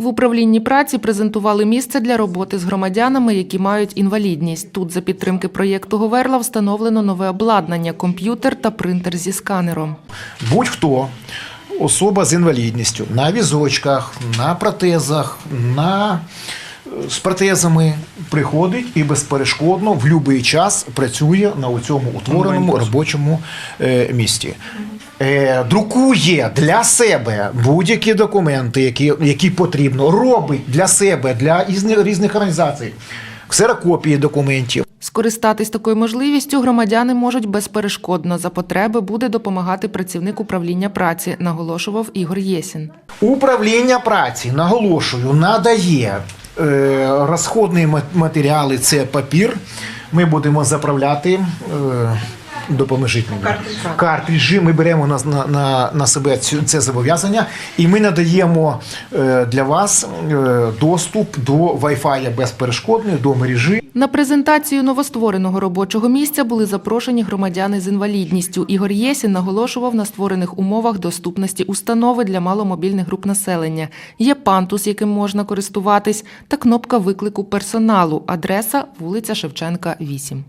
В управлінні праці презентували місце для роботи з громадянами, які мають інвалідність. Тут за підтримки проєкту Говерла встановлено нове обладнання, комп'ютер та принтер зі сканером. будь-хто, особа з інвалідністю на візочках, на протезах, на з протезами приходить і безперешкодно в будь-який час працює на цьому утвореному робочому е, місці. Е, друкує для себе будь-які документи, які, які потрібно, робить для себе, для ізни- різних організацій, ксерокопії документів. Скористатись такою можливістю громадяни можуть безперешкодно. За потреби буде допомагати працівник управління праці, наголошував Ігор Єсін. Управління праці, наголошую, надає розходні матеріали, це папір. Ми будемо заправляти. Допоможіть мені. Картриджі. Ми беремо на, на, на, на себе цю, це зобов'язання, і ми надаємо е, для вас е, доступ до Wi-Fi безперешкодної, до мережі. На презентацію новоствореного робочого місця були запрошені громадяни з інвалідністю. Ігор Єсін наголошував на створених умовах доступності установи для маломобільних груп населення. Є пантус, яким можна користуватись, та кнопка виклику персоналу. Адреса вулиця Шевченка, 8.